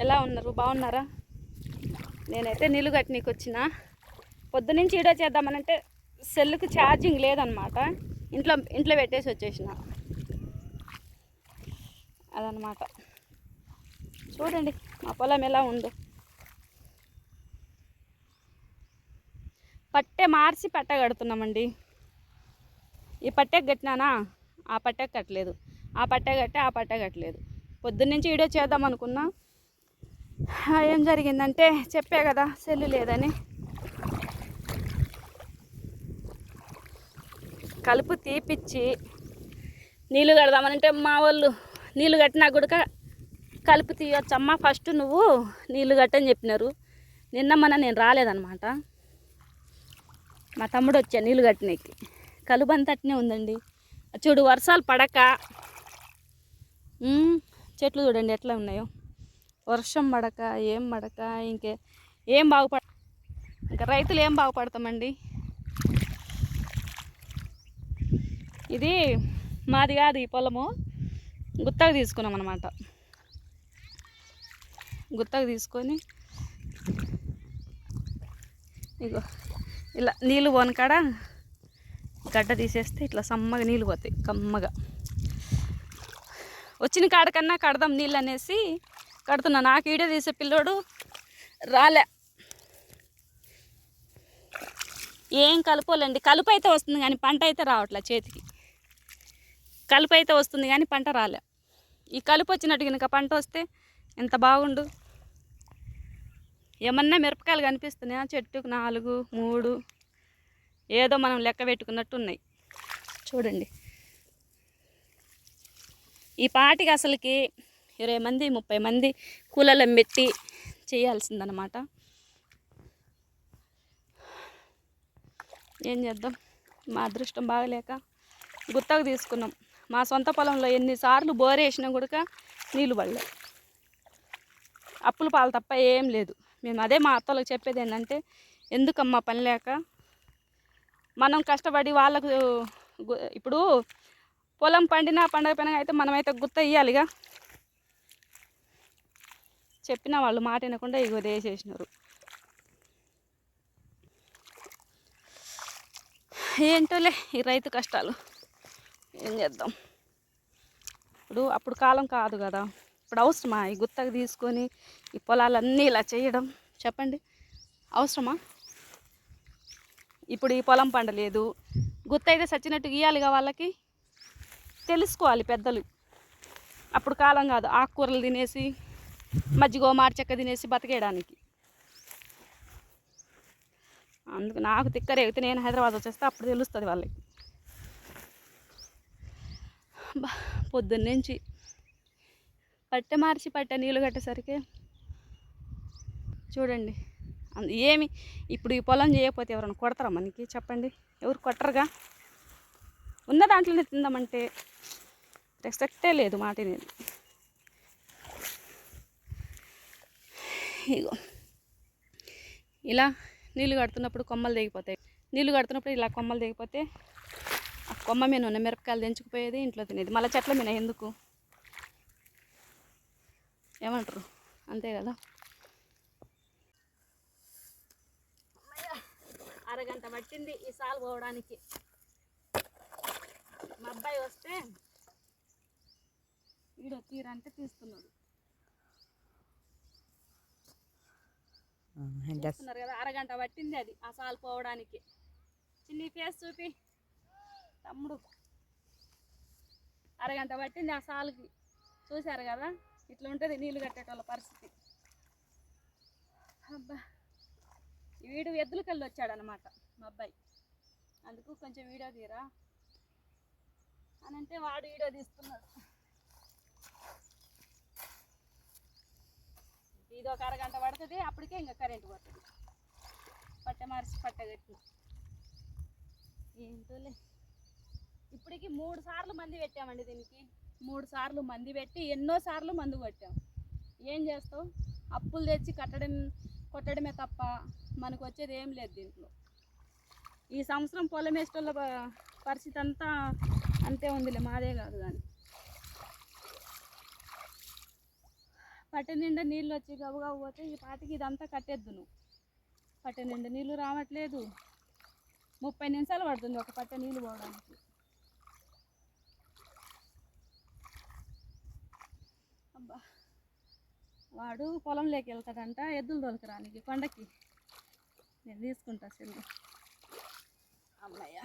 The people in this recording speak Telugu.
ఎలా ఉన్నారు? బాగున్నారా? నేనైతే నీళ్ళు కట్టనీకి వచ్చిన. పొద్దునుంచి ఈడో చేద్దామనంటే సెల్కు ఛార్జింగ్ లేదనమాట. ఇంట్లో ఇంట్లో పెట్టేసి వచ్చేసిన. అదనమాట. చూడండి మా పొలం ఎలా ఉందో. పట్టె మార్చి పట్ట కడుతున్నామండి. ఈ పట్టెకి కట్టినానా? ఆ పట్టెకి కట్టలేదు. ఆ పట్టె కట్టే ఆ పట్టె కట్టలేదు. పొద్దున్నుంచి వీడియో చేద్దాం అనుకున్నా ఏం జరిగిందంటే చెప్పే కదా సెల్లు లేదని. కలుపు తీపిచ్చి నీళ్ళు కడదామనంటే మా వాళ్ళు నీళ్ళు కట్టినా కూడా కలుపు తీయొచ్చమ్మా. ఫస్ట్ నువ్వు నీళ్ళు కట్టని చెప్పినారు. నిన్న మన నేను రాలేదనమాట మా తమ్ముడు వచ్చా నీళ్ళు కట్టినకి. కలుపు అంతా అట్నే ఉందండి. చూడు వర్షాలు పడక. చెట్లు చూడండి ఎట్లా ఉన్నాయో. వర్షం పడక ఏం పడక ఇంకే ఏం బాగుపడ ఇంకా రైతులు ఏం బాగుపడతామండి? ఇది మాది కాదు ఈ పొలము. గుత్తకు తీసుకున్నాం అనమాట గుత్తకు తీసుకొని ఇగో ఇలా నీళ్ళు పోను కాడ గడ్డ తీసేస్తే ఇట్లా సమ్మగా నీళ్ళు పోతాయి కమ్మగా. వచ్చిన కాడకన్నా కడదాం నీళ్ళు అనేసి కడుతున్నా. నాకు వీడియో తీసే పిల్లోడు రాలే. ఏం కలుపులేండి కలుపు అయితే వస్తుంది కానీ పంట అయితే రావట్లే చేతికి. కలుపు అయితే వస్తుంది కానీ పంట రాలే. ఈ కలుపు వచ్చినట్టు కనుక పంట వస్తే ఎంత బాగుండు. ఏమన్నా మిరపకాయలు కనిపిస్తున్నాయా? చెట్టుకు నాలుగు మూడు ఏదో మనం లెక్క పెట్టుకున్నట్టు ఉన్నాయి. చూడండి. ఈ పాటికి అసలుకి ఇరవై మంది ముప్పై మంది కూలలం పెట్టి చేయాల్సిందనమాట ఏం చేద్దాం? మా అదృష్టం బాగలేక గుత్తకు తీసుకున్నాం. మా సొంత పొలంలో ఎన్నిసార్లు బోర్ వేసినా కూడా నీళ్ళు పడలే. అప్పుల పాలు తప్ప ఏం లేదు. మేము అదే మా అత్తలకు చెప్పేది ఏంటంటే ఎందుకమ్మా పని లేక? మనం కష్టపడి వాళ్ళకు ఇప్పుడు పొలం పండినా పండగపోయినా అయితే మనమైతే గుత్త ఇవ్వాలిగా చెప్పిన వాళ్ళు మాట వినకుండా ఇగో వేసేసినారు. ఏంటోలే ఈ రైతు కష్టాలు. ఏం చేద్దాం? ఇప్పుడు అప్పుడు కాలం కాదు కదా. ఇప్పుడు అవసరమా? ఈ గుత్తకు తీసుకొని ఈ పొలాలన్నీ ఇలా చేయడం? చెప్పండి. అవసరమా? ఇప్పుడు ఈ పొలం పండలేదు. గుత్త అయితే సచ్చినట్టు గీయాలిగా వాళ్ళకి? తెలుసుకోవాలి పెద్దలు. అప్పుడు కాలం కాదు. ఆకుకూరలు తినేసి మజ్జిగో చెక్క తినేసి బతికేయడానికి. అందుకు నాకు తిక్కర ఎగితే నేను హైదరాబాద్ వచ్చేస్తే అప్పుడు తెలుస్తుంది వాళ్ళకి. బా పొద్దున్నుంచి పట్టె మార్చి పట్టె నీళ్ళు కట్టేసరికి చూడండి ఏమి ఇప్పుడు ఈ పొలం చేయకపోతే ఎవరైనా కొడతారా మనకి చెప్పండి? ఎవరు కొట్టరుగా? ఉన్న దాంట్లోనే తిందామంటే రెస్పెక్టే లేదు మాట నేను ఇగో. ఇలా నీళ్ళు కడుతున్నప్పుడు కొమ్మలు తెగిపోతాయి. నీళ్ళు కడుతున్నప్పుడు ఇలా కొమ్మలు తెగిపోతే ఆ కొమ్మ మీద ఉన్న మిరపకాయలు తెంచుకుపోయేది ఇంట్లో తినేది. మళ్ళీ చెట్ల మీద ఎందుకు? ఏమంటారు? అంతే కదా? అరగంట పట్టింది ఈ సాల్ పోవడానికి. మా అబ్బాయి వస్తే వీడు తీరంటే తీస్తున్నాడు. చూస్తున్నారు కదా అరగంట పట్టింది అది ఆ సాల్ పోవడానికి. చిన్ని ఫేస్ చూపి. తమ్ముడు. అరగంట పట్టింది ఆ సాలుకి. చూశారు కదా ఇట్లా ఉంటుంది నీళ్ళు కట్టేటోళ్ళ పరిస్థితి. అబ్బా. వీడు ఎద్దుల కళ్ళు వచ్చాడనమాట మా అబ్బాయి. అందుకు కొంచెం వీడియో తీరా. అని అంటే వాడు వీడియో తీస్తున్నాడు. ఇది ఒక అరగంట పడుతుంది అప్పటికే ఇంకా కరెంట్ పోతుంది. పట్ట మార్చి పట్టె ఏంటోలే. ఇప్పటికి మూడు సార్లు మంది పెట్టామండి దీనికి. మూడు సార్లు మంది పెట్టి ఎన్నో సార్లు మందు కొట్టాం. ఏం చేస్తావు అప్పులు తెచ్చి కట్టడం కొట్టడమే తప్ప మనకు వచ్చేది ఏం లేదు దీంట్లో. ఈ సంవత్సరం పొలం వేసేటోళ్ళ పరిస్థితి అంతా అంతే ఉందిలే మాదే కాదు కానీ. పట్టె నిండా నీళ్ళు వచ్చి గబగబా పోతే ఈ పాతికి ఇదంతా కట్టేద్దు నువ్వు. పట్టె నిండా నీళ్ళు రావట్లేదు. ముప్పై నిమిషాలు పడుతుంది ఒక పట్టె నీళ్ళు పోవడానికి. అబ్బా వాడు పొలంలోకి వెళ్తాడంట ఎద్దులు దొరకరానికి కొండకి. నేను తీసుకుంటా సెల్లు. అమ్మయ్య.